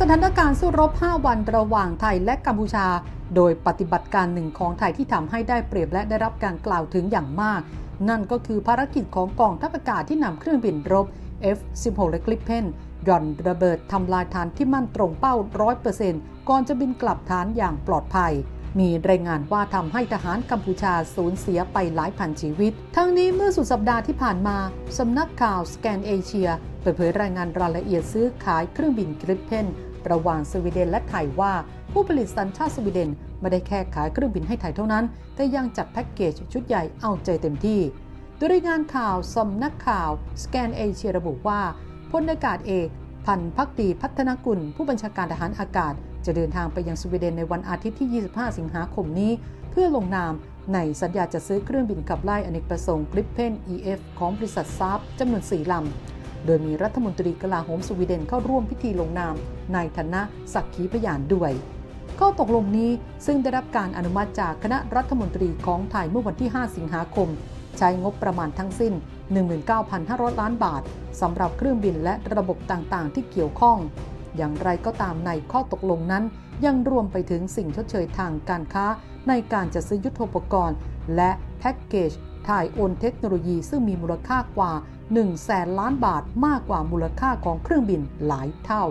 สถานการณ์สู้รบ 5 วันระหว่างไทยและกัมพูชา โดยปฏิบัติการหนึ่งของไทยที่ทำให้ได้เปรียบและได้รับการกล่าวถึงอย่างมาก นั่นก็คือภารกิจของกองทัพอากาศที่นำเครื่องบินรบ F-16 และกลิปเพนย่อนระเบิดทำลายฐานที่มั่นตรงเป้า 100%ก่อนจะบินกลับฐานอย่างปลอดภัย มีรายงานว่าทำให้ทหารกัมพูชาสูญเสียไปหลายพันชีวิต ทั้งนี้เมื่อสุดสัปดาห์ที่ผ่านมาสำนักข่าวสแกนเอเชียเปิดเผยรายงานรายละเอียดซื้อขายเครื่องบินกริปเพนระหว่างสวีเดนและไทยว่า ผู้ผลิตสัญชาติสวีเดนไม่ได้แค่ขายเครื่องบินให้ไทยเท่านั้น แต่ยังจัดแพ็กเกจชุดใหญ่เอาใจเต็มที่โดยรายงานข่าวสำนักข่าวสแกนเอเชียระบุว่าพลอากาศเอกพันพักดีพัฒนกุล ผู้บัญชาการทหารอากาศ จะเดินทางไปยังสวีเดนในวันอาทิตย์ที่ 25 สิงหาคมนี้ เพื่อลงนามในสัญญาจะซื้อเครื่องบินขับไล่อเนกประสงค์กริปเพน EF ของบริษัทซาบจำนวน 4 ลำ โดยมีรัฐมนตรีกลาโหมสวีเดนเข้าร่วมพิธีลงนาม ในฐานะสักขีพยานด้วยข้อตกลงนี้ซึ่งได้รับการอนุมัติจากคณะรัฐมนตรีของไทยเมื่อวันที่ 5 สิงหาคม ใช้งบประมาณทั้งสิ้น 19,500 ล้านบาทสำหรับเครื่องบินและระบบต่างๆ ที่เกี่ยวข้อง อย่างไรก็ตามในข้อตกลงนั้น ยังรวมไปถึงสิ่งชดเชยทางการค้า ในการจะซื้อยุทโธปกรณ์ และแพ็กเกจถ่ายโอนเทคโนโลยีซึ่งมีมูลค่ากว่า1แสนล้านบาทมากกว่ามูลค่าของเครื่องบินหลายเท่า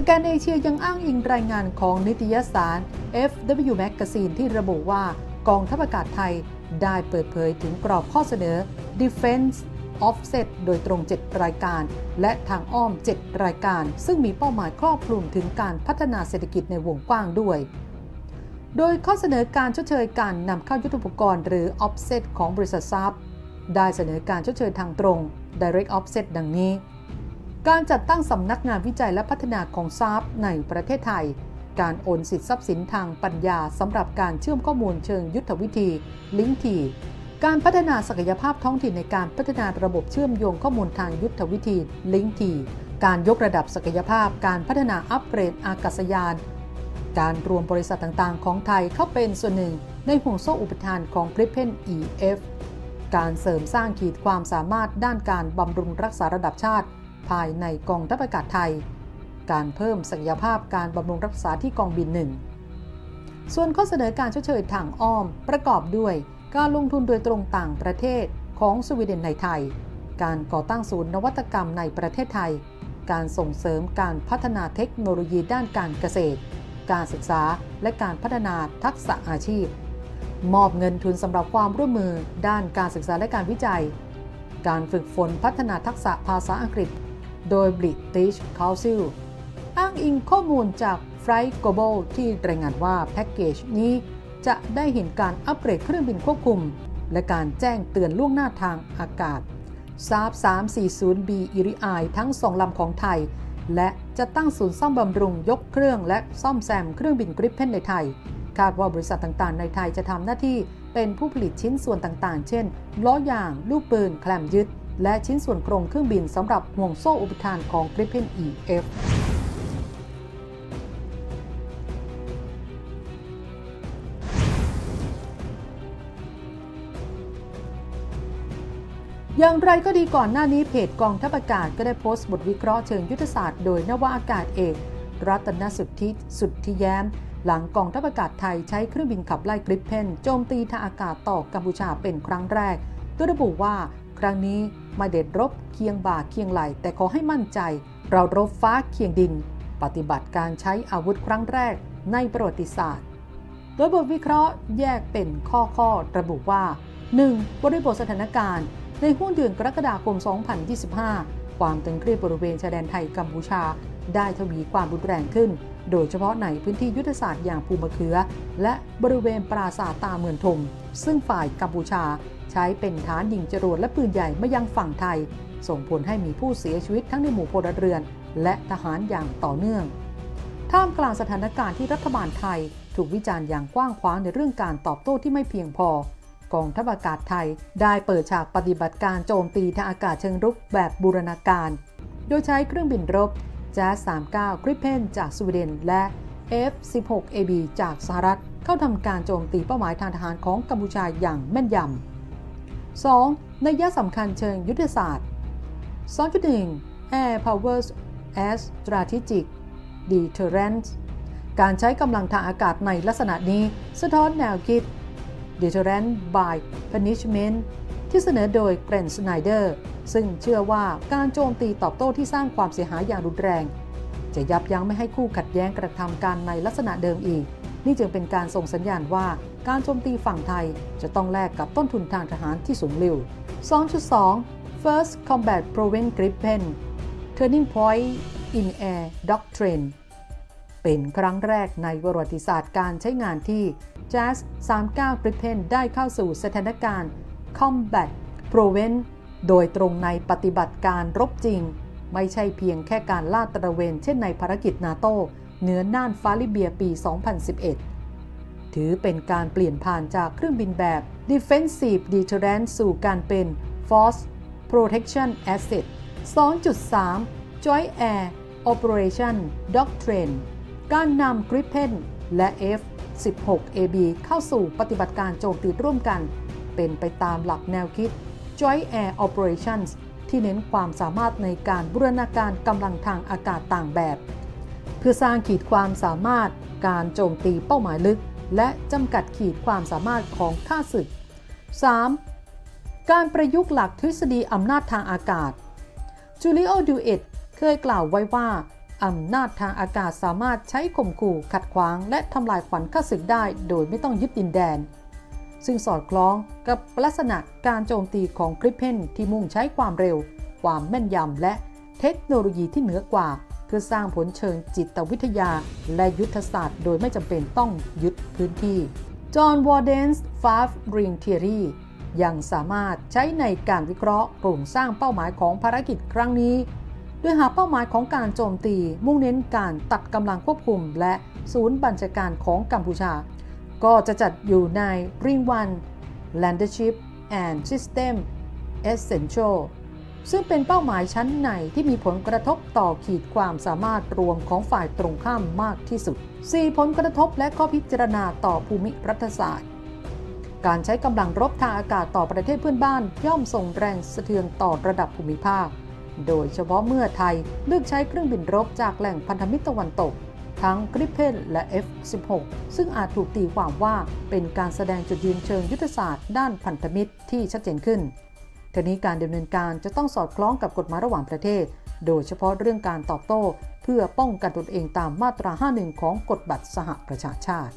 สแกนเอเชียยังอ้างอิงรายงานของนิตยสาร FW Magazine ที่ระบุว่ากองทัพอากาศไทยได้เปิดเผยถึงกรอบข้อเสนอ Defense Offset โดยตรง 7 รายการ และทางอ้อม 7 รายการ ซึ่งมีเป้าหมายครอบคลุมถึงการพัฒนาเศรษฐกิจในวงกว้างด้วย โดยข้อเสนอการชดเชยการนำเข้ายุทโธปกรณ์หรือ Offset ของบริษัทซับได้เสนอการชดเชยทางตรง Direct Offset ดังนี้ การจัดตั้งสำนักงานวิจัยและพัฒนาของซาบในประเทศไทย การโอนสิทธิทรัพย์สินทางปัญญาสำหรับการเชื่อมข้อมูลเชิงยุทธวิธี ลิงทีการพัฒนาศักยภาพท้องถิ่นในการพัฒนาระบบเชื่อมโยงข้อมูลทางยุทธวิธีลิงทีการยกระดับศักยภาพ การพัฒนาอัปเกรดอากาศยาน การรวมบริษัทต่างๆ ของไทยเข้าเป็นส่วนหนึ่งในห่วงโซ่อุปทานของ g r i p e n EF การเสริมสร้างขีดความสามารถด้านการบำรุงรักษาระดับชาติ ภายในกองทัพอากาศไทย การเพิ่มศักยภาพการบำรุงรักษาที่กองบินหนึ่งส่วนข้อเสนอการชดเชยทางอ้อมประกอบด้วย การลงทุนโดยตรงต่างประเทศของสวีเดนในไทย การก่อตั้งศูนย์นวัตกรรมในประเทศไทย การส่งเสริมการพัฒนาเทคโนโลยีด้านการเกษตร การศึกษาและการพัฒนาทักษะอาชีพ มอบเงินทุนสำหรับความร่วมมือด้านการศึกษาและการวิจัย การฝึกฝนพัฒนาทักษะภาษาอังกฤษ โดย British Council อ้างอิงข้อมูลจาก Flight Global ที่รายงานว่าแพ็กเกจนี้จะได้เห็นการอัปเกรดเครื่องบินควบคุม และการแจ้งเตือนล่วงหน้าทางอากาศซาบ 340B อิริอายทั้งสองลำของไทย และจะตั้งศูนย์ซ่อมบำรุงยกเครื่องและซ่อมแซมเครื่องบินกริปเพนในไทย คาดว่าบริษัทต่างๆ ในไทยจะทำหน้าที่เป็นผู้ผลิตชิ้นส่วนต่างๆ เช่น ล้อยาง ลูกปืน แคลมยึด และชิ้นส่วนโครงเครื่องบินสำหรับห่วงโซ่อุปทานของ Gripen EF อย่างไรก็ดีก่อนหน้านี้เพจกองทัพอากาศก็ได้โพสต์บทวิเคราะห์เชิงยุทธศาสตร์โดยนวาอากาศเอก รัตนสุทธิสุทธิแย้ม หลังกองทัพอากาศไทยใช้เครื่องบินขับไล่กริปเพนโจมตีทางอากาศต่อกัมพูชาเป็นครั้งแรกโดยระบุว่า ครั้งนี้ไม่เด็ดรบเคียงบ่าเคียงไหล แต่ขอให้มั่นใจ เรารบฟ้าเคียงดิน ปฏิบัติการใช้อาวุธครั้งแรกในประวัติศาสตร์ โดยบทวิเคราะห์แยกเป็นข้อข้อระบุว่า 1. บริบทสถานการณ์ ในห่วงเดือนกรกฎาคม 2025 ความตึงเครียดบริเวณชายแดนไทยกัมพูชา ได้ทวีความรุนแรงขึ้น โดยเฉพาะในพื้นที่ยุทธศาสตร์อย่างภูมะเขือ และบริเวณปราสาทตาเมือนทม ซึ่งฝ่ายกัมพูชา ใช้เป็นฐานยิงจรวดและปืนใหญ่มายังฝั่งไทย ส่งผลให้มีผู้เสียชีวิตทั้งในหมู่พลเรือน และทหารอย่างต่อเนื่อง ท่ามกลางสถานการณ์ที่รัฐบาลไทย ถูกวิจารณ์อย่างกว้างขวางในเรื่องการตอบโต้ที่ไม่เพียงพอกองทัพอากาศไทยได้เปิดฉากปฏิบัติการโจมตีทางอากาศเชิงรุกแบบบูรณาการ โดยใช้เครื่องบินรบ Jazz 39 Gripen จากสวีเดน และ F-16AB จากสหรัฐ เข้าทำการโจมตีเป้าหมายทางทหารของกัมพูชาอย่างแม่นยำ 2. นัยยะสำคัญเชิงยุทธศาสตร์ 2.1 Air Powers as Strategic Deterrence การใช้กำลังทางอากาศในลักษณะนี้สะท้อนแนวคิด Deterrent by Punishment ที่เสนอโดยเกรนสไนเดอร์ซึ่งเชื่อว่าการโจมตีตอบโต้ที่สร้างความเสียหายอย่างรุนแรง จะยับยั้งไม่ให้คู่ขัดแย้งกระทำการในลักษณะเดิมอีก นี่จึงเป็นการส่งสัญญาณว่า การโจมตีฝั่งไทยจะต้องแลกกับต้นทุนทางทหารที่สูงเร็ว2.2 First Combat Proven Gripen Turning Point in Air Doctrine เป็นครั้งแรกในประวัติศาสตร์การใช้งานที่ Jazz 39 Gripen ได้เข้าสู่สถานการณ์ Combat Proven โดยตรงในปฏิบัติการรบจริง ไม่ใช่เพียงแค่การลาดตระเวนเช่นในภารกิจนาโตเหนือน่านฟ้าลิเบียปี 2011 ถือเป็นการเปลี่ยนผ่านจากเครื่องบินแบบ Defensive Deterrent สู่การเป็น Force Protection Asset 2.3 Joint Air Operation Doctrine การนำ Gripen และ F-16AB เข้าสู่ปฏิบัติการโจมตีร่วมกัน เป็นไปตามหลักแนวคิด Joint Air Operations ที่เน้นความสามารถในการบูรณาการกำลังทางอากาศต่างแบบ เพื่อสร้างขีดความสามารถการโจมตีเป้าหมายลึก และจำกัดขีดความสามารถของข้าศึก 3. การประยุกต์หลักทฤษฎีอำนาจทางอากาศ จูเลียดูเอตเคยกล่าวไว้ว่าอำนาจทางอากาศสามารถใช้ข่มขู่ขัดขวาง และทำลายขวัญข้าศึกได้โดยไม่ต้องยึดดินแดน ซึ่งสอดคล้องกับลักษณะการโจมตีของกริปเพนที่มุ่งใช้ความเร็ว ความแม่นยำและเทคโนโลยีที่เหนือกว่า เพื่อสร้างผลเชิงจิตวิทยา และยุทธศาสตร์โดยไม่จำเป็นต้องยึดพื้นที่ จอห์นวอร์เดนส์ฟาฟริงเทียรียังสามารถใช้ในการวิเคราะห์โครงสร้างเป้าหมายของภารกิจครั้งนี้ โดยหาเป้าหมายของการโจมตีมุ่งเน้นการตัดกำลังควบคุม และศูนย์บัญชาการของกัมพูชา ก็จะจัดอยู่ใน Ring 1 Leadership and System Essential ซึ่งเป็นเป้าหมายชั้นในที่มีผลกระทบต่อขีดความสามารถรวมของฝ่ายตรงข้ามมากที่สุด 4. ผลกระทบและข้อพิจารณาต่อภูมิรัฐศาสตร์ การใช้กำลังรบทางอากาศต่อประเทศเพื่อนบ้าน ย่อมส่งแรงสะเทือนต่อระดับภูมิภาค โดยเฉพาะเมื่อไทยเลือกใช้เครื่องบินรบจากแหล่งพันธมิตรตะวันตก ทั้งกริปเพนและ F-16 ซึ่งอาจถูกตีความว่าเป็นการแสดงจุดยืนเชิงยุทธศาสตร์ด้านพันธมิตรที่ชัดเจนขึ้น ทนี้การดำเนินการจะต้องสอดคล้องกับกฎหมายระหว่างประเทศ โดยเฉพาะเรื่องการตอบโต้ เพื่อป้องกันตนเองตามมาตรา 51 ของกฎบัตรสหประชาชาติ